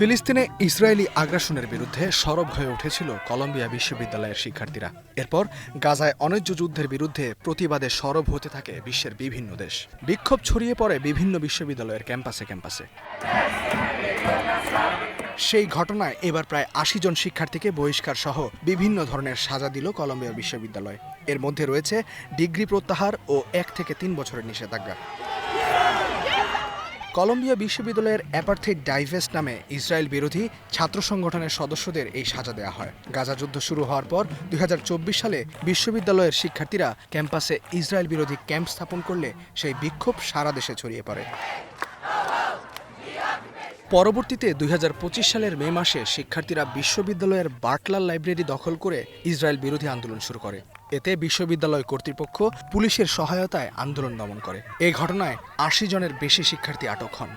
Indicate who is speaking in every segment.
Speaker 1: ফিলিস্তিনে ইসরায়েলি আগ্রাসনের বিরুদ্ধে সরব হয়ে উঠেছিল কলম্বিয়া বিশ্ববিদ্যালয়ের শিক্ষার্থীরা। এরপর গাজায় অনৈর্য যুদ্ধের বিরুদ্ধে প্রতিবাদে সরব হতে থাকে বিশ্বের বিভিন্ন দেশ। বিক্ষোভ ছড়িয়ে পড়ে বিভিন্ন বিশ্ববিদ্যালয়ের ক্যাম্পাসে ক্যাম্পাসে। সেই ঘটনায় এবার প্রায় আশি জন শিক্ষার্থীকে বহিষ্কার সহ বিভিন্ন ধরনের সাজা দিল কলম্বিয়া বিশ্ববিদ্যালয়। এর মধ্যে রয়েছে ডিগ্রি প্রত্যাহার ও এক থেকে তিন বছরের নিষেধাজ্ঞা। কলম্বিয়া বিশ্ববিদ্যালয়ের অ্যাপার্থেড ডাইভেস্ট নামে ইসরায়েল বিরোধী ছাত্র সংগঠনের সদস্যদের এই সাজা দেওয়া হয়। গাজা যুদ্ধ শুরু হওয়ার পর দুই হাজার চব্বিশ সালে বিশ্ববিদ্যালয়ের শিক্ষার্থীরা ক্যাম্পাসে ইসরায়েল বিরোধী ক্যাম্প স্থাপন করলে সেই বিক্ষোভ সারা দেশে ছড়িয়ে পড়ে। পরবর্তীতে দুই হাজার পঁচিশ সালের মে মাসে শিক্ষার্থীরা বিশ্ববিদ্যালয়ের বাটলার লাইব্রেরি দখল করে ইসরায়েল বিরোধী আন্দোলন শুরু করে। এতে বিশ্ববিদ্যালয় কর্তৃপক্ষ পুলিশের সহায়তায় আন্দোলন দমন করে। এ ঘটনায় আশি জনের বেশি শিক্ষার্থী আটক হন।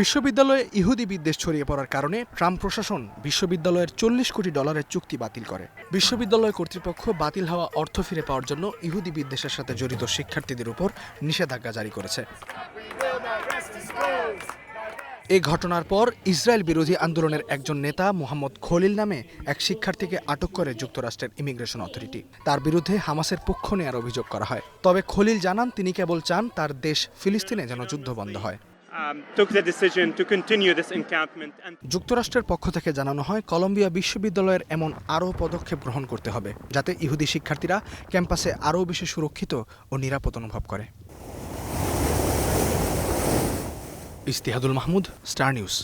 Speaker 1: বিশ্ববিদ্যালয়ে ইহুদি বিদ্বেষ ছড়িয়ে পড়ার কারণে ট্রাম্প প্রশাসন বিশ্ববিদ্যালয়ের চল্লিশ কোটি ডলারের চুক্তি বাতিল করে। বিশ্ববিদ্যালয় কর্তৃপক্ষ বাতিল হওয়া অর্থ ফিরে পাওয়ার জন্য ইহুদি বিদ্বেষের সাথে জড়িত শিক্ষার্থীদের উপর নিষেধাজ্ঞা জারি করেছে। এই ঘটনার পর ইসরায়েল বিরোধী আন্দোলনের একজন নেতা মোহাম্মদ খলিল নামে এক শিক্ষার্থীকে আটক করে যুক্তরাষ্ট্রের ইমিগ্রেশন অথরিটি। তার বিরুদ্ধে হামাসের পক্ষ নেওয়ার অভিযোগ করা হয়। তবে খলিল জানান, তিনি কেবল চান তার দেশ ফিলিস্তিনে যেন যুদ্ধ বন্ধ হয়।
Speaker 2: Um,
Speaker 1: যুক্তরাষ্ট্রের পক্ষ থেকে জানানো হয় কলম্বিয়া বিশ্ববিদ্যালয়ের এমন আরও পদক্ষেপ গ্রহণ করতে হবে যাতে ইহুদি শিক্ষার্থীরা ক্যাম্পাসে আরও বেশি সুরক্ষিত ও নিরাপদ অনুভব করে। Istihadul Mahmud Star News.